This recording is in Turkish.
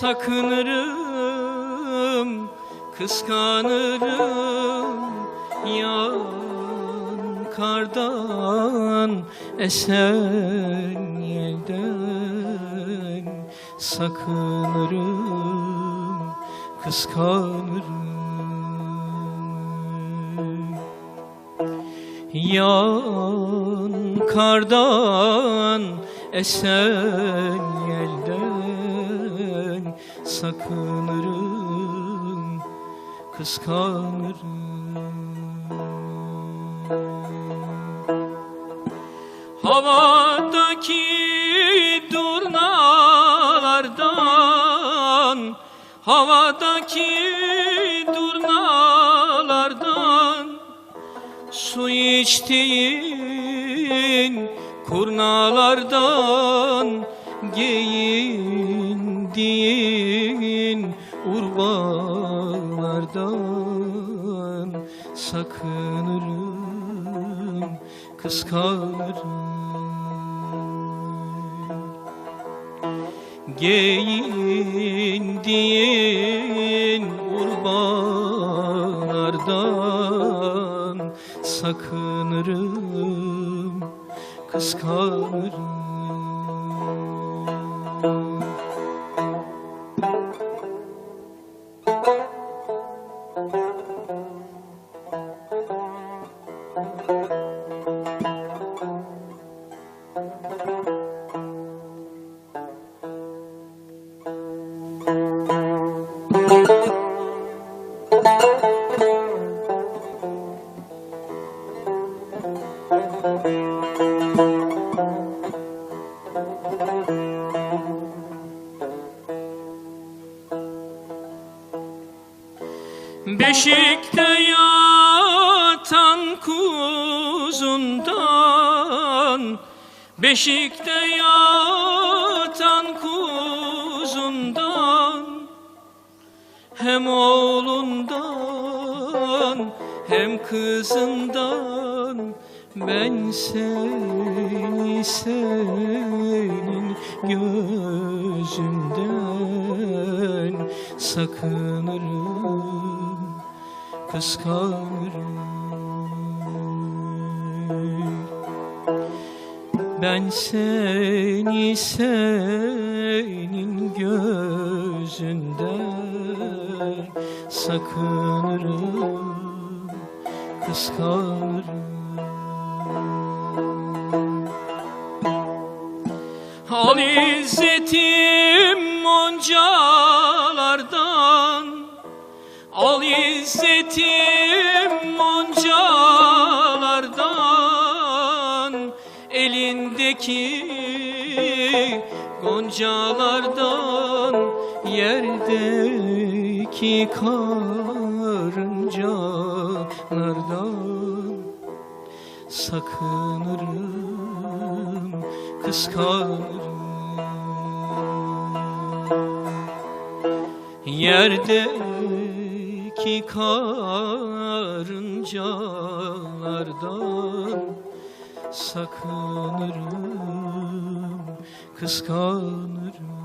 sakınırım kıskanırım Yağan kardan esen yelden sakınırım kıskanırım. Yağan kardan esen yelden sakınırım kıskanırım. Havadaki durnalardan Havadaki durnalardan Su içtiğin kurnalardan Giyindiğin urbalardan Sakınırım, kıskanırım Giyindiğin urbalardan sakınırım, kıskanırım. Beşikte yatan kuzundan Beşikte yatan kuzundan Hem oğlundan hem kızından Ben seni senin gözünden sakınırım, kıskanırım. Ben seni senin gözünden sakınırım, kıskanırım. Al izzetim moncalardan Al izzetim moncalardan Elindeki goncalardan Yerdeki karıncalardan. Sakınırım, kıskanırım Yerdeki karıncalardan Sakınırım, kıskanırım